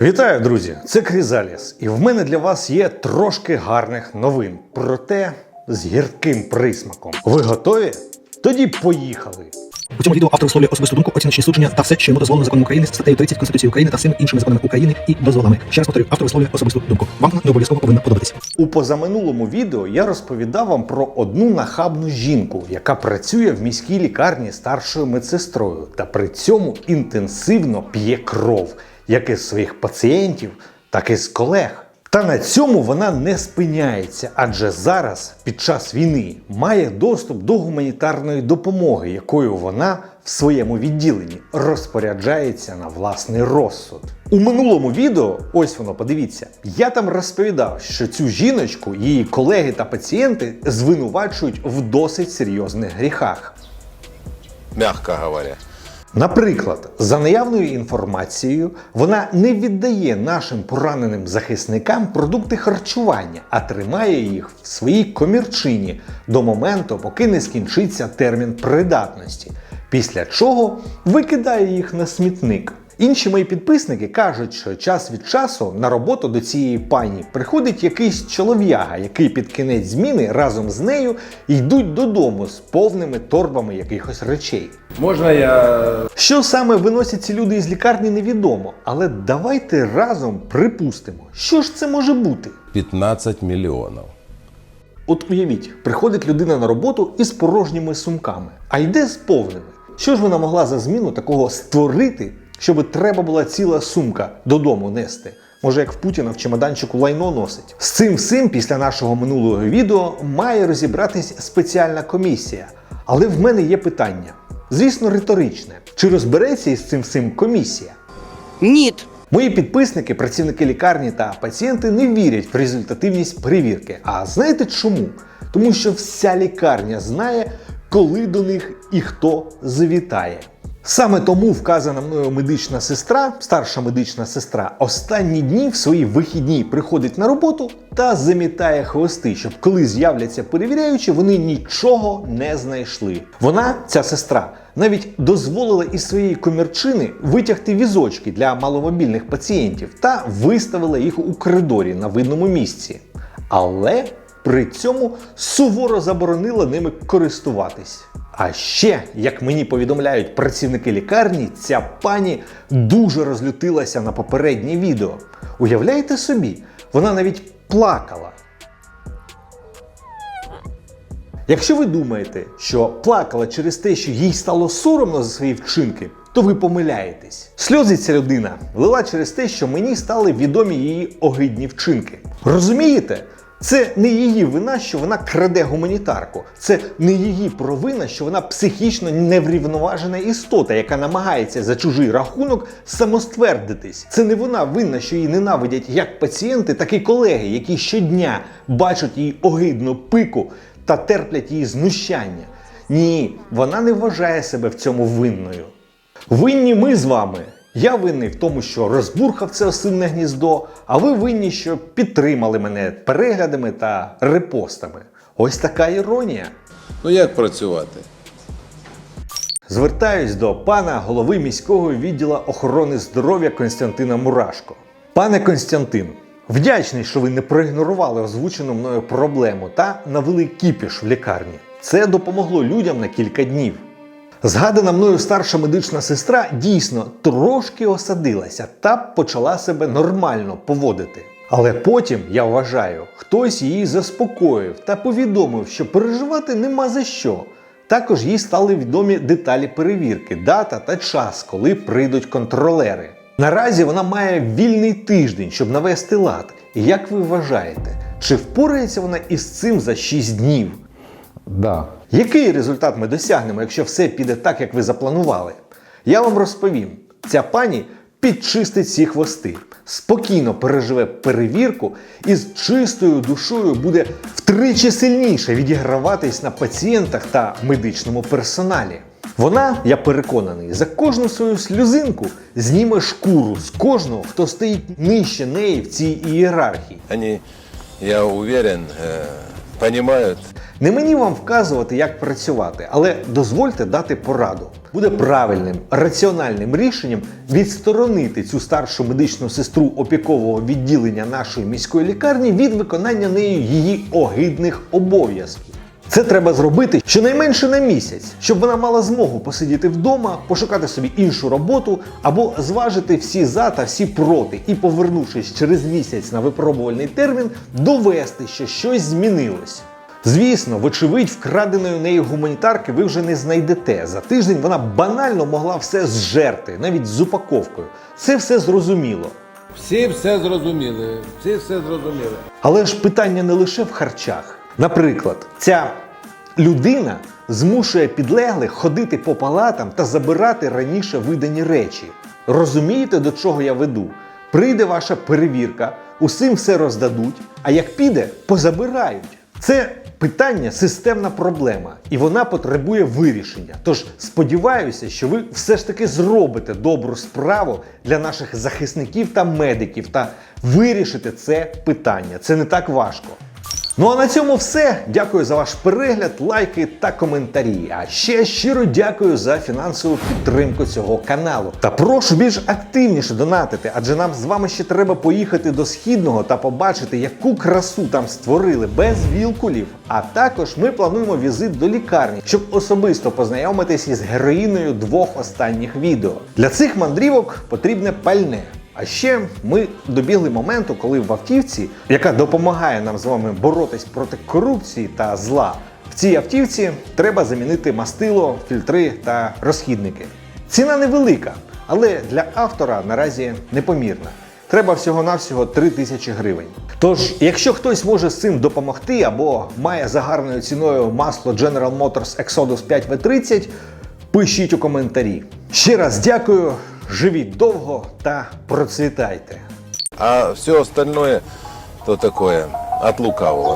Вітаю, друзі! Це Крізаліс, і в мене для вас є трошки гарних новин. Проте з гірким присмаком. Ви готові? Тоді поїхали! У цьому відео автор висловлює особисту думку, оціночні судження та все, що йому дозволено законом України, статтею 30 Конституції України та всіми іншими законами України і дозволами. Ще раз повторюю, автор висловлює особисту думку. Вам вона не обов'язково повинна подобатися. У позаминулому відео я розповідав вам про одну нахабну жінку, яка працює в міській лікарні старшою медсестрою та при цьому інтенсивно п'є кров, як із своїх пацієнтів, так і з колег. Та на цьому вона не спиняється, адже зараз, під час війни, має доступ до гуманітарної допомоги, якою вона в своєму відділенні розпоряджається на власний розсуд. У минулому відео, ось воно, подивіться, я там розповідав, що цю жіночку її колеги та пацієнти звинувачують в досить серйозних гріхах. мягко говоря. Наприклад, за наявною інформацією, вона не віддає нашим пораненим захисникам продукти харчування, а тримає їх в своїй комірчині до моменту, поки не скінчиться термін придатності, після чого викидає їх на смітник. Інші мої підписники кажуть, що час від часу на роботу до цієї пані приходить якийсь чолов'яга, який під кінець зміни разом з нею йдуть додому з повними торбами якихось речей. Можно я... Що саме виносять ці люди із лікарні, невідомо, але давайте разом припустимо, що ж це може бути. 15 миллионов. От уявіть, приходить людина на роботу із порожніми сумками, а йде з повними. Що ж вона могла за зміну такого створити, щоб треба була ціла сумка додому нести? Може, як в Путіна в чемоданчику лайно носить. З цим всім після нашого минулого відео має розібратись спеціальна комісія. Але в мене є питання. Звісно, риторичне. Чи розбереться із цим всім комісія? Ніт. Мої підписники, працівники лікарні та пацієнти не вірять в результативність перевірки. А знаєте чому? Тому що вся лікарня знає, коли до них і хто завітає. Саме тому вказана мною медична сестра, старша медична сестра, останні дні в свої вихідні приходить на роботу та замітає хвости, щоб коли з'являться перевіряючі, вони нічого не знайшли. Вона, ця сестра, навіть дозволила із своєї комірчини витягти візочки для маломобільних пацієнтів та виставила їх у коридорі на видному місці. Але при цьому суворо заборонила ними користуватись. А ще, як мені повідомляють працівники лікарні, ця пані дуже розлютилася на попереднє відео. Уявляєте собі, вона навіть плакала. Якщо ви думаєте, що плакала через те, що їй стало соромно за свої вчинки, то ви помиляєтесь. Сльози ця людина лила через те, що мені стали відомі її огидні вчинки. Розумієте? Це не її вина, що вона краде гуманітарку. Це не її провина, що вона психічно неврівноважена істота, яка намагається за чужий рахунок самоствердитись. Це не вона винна, що її ненавидять як пацієнти, так і колеги, які щодня бачать її огидну пику та терплять її знущання. Ні, вона не вважає себе в цьому винною. Винні ми з вами. Я винний в тому, що розбурхав це осинне гніздо, а ви винні, що підтримали мене переглядами та репостами. Ось така іронія. Ну як працювати? Звертаюсь до пана голови міського відділу охорони здоров'я Константина Мурашко. Пане Константин, вдячний, що ви не проігнорували озвучену мною проблему та навели кіпіш в лікарні. Це допомогло людям на кілька днів. Згадана мною старша медична сестра дійсно трошки осадилася та почала себе нормально поводити. Але потім, я вважаю, хтось її заспокоїв та повідомив, що переживати нема за що. Також їй стали відомі деталі перевірки, дата та час, коли прийдуть контролери. Наразі вона має вільний тиждень, щоб навести лад. І як ви вважаєте, чи впорається вона із цим за 6 днів? Да. Який результат ми досягнемо, якщо все піде так, як ви запланували? Я вам розповім: ця пані підчистить ці хвости, спокійно переживе перевірку і з чистою душою буде втричі сильніше відіграватись на пацієнтах та медичному персоналі. Вона, я переконаний, за кожну свою сльозинку зніме шкуру з кожного, хто стоїть нижче неї в цій ієрархії. Они, я уверен, э, понимают. Не мені вам вказувати, як працювати, але дозвольте дати пораду. буде правильним, раціональним рішенням відсторонити цю старшу медичну сестру опікового відділення нашої міської лікарні від виконання нею її огидних обов'язків. Це треба зробити щонайменше на місяць, щоб вона мала змогу посидіти вдома, пошукати собі іншу роботу або зважити всі за та всі проти, і, повернувшись через місяць на випробувальний термін, довести, що щось змінилось. Звісно, вочевидь, вкраденої нею гуманітарки ви вже не знайдете. За тиждень вона банально могла все зжерти, навіть з упаковкою. Це все зрозуміло. Всі все зрозуміли. Всі все зрозуміли. Але ж питання не лише в харчах. Наприклад, ця людина змушує підлеглих ходити по палатам та забирати раніше видані речі. Розумієте, до чого я веду? Прийде ваша перевірка, усім все роздадуть, а як піде, позабирають. Це питання системна проблема, і вона потребує вирішення. Тож сподіваюся, що ви все ж таки зробите добру справу для наших захисників та медиків та вирішите це питання. Це не так важко. Ну а на цьому все. Дякую за ваш перегляд, лайки та коментарі. А ще щиро дякую за фінансову підтримку цього каналу. Та прошу більш активніше донатити, адже нам з вами ще треба поїхати до східного та побачити, яку красу там створили без вілкулів. А також ми плануємо візит до лікарні, щоб особисто познайомитись із героїною двох останніх відео. Для цих мандрівок потрібне пальне. А ще ми добігли моменту, коли в автівці, яка допомагає нам з вами боротись проти корупції та зла, в цій автівці треба замінити мастило, фільтри та розхідники. Ціна невелика, але для автора наразі непомірна. Треба всього-навсього 3 тисячі гривень. Тож, якщо хтось може з цим допомогти або має за гарною ціною масло General Motors Exodus 5 V30, пишіть у коментарі. Ще раз дякую, живіть довго та процвітайте. А все остальное то такое от лукавого.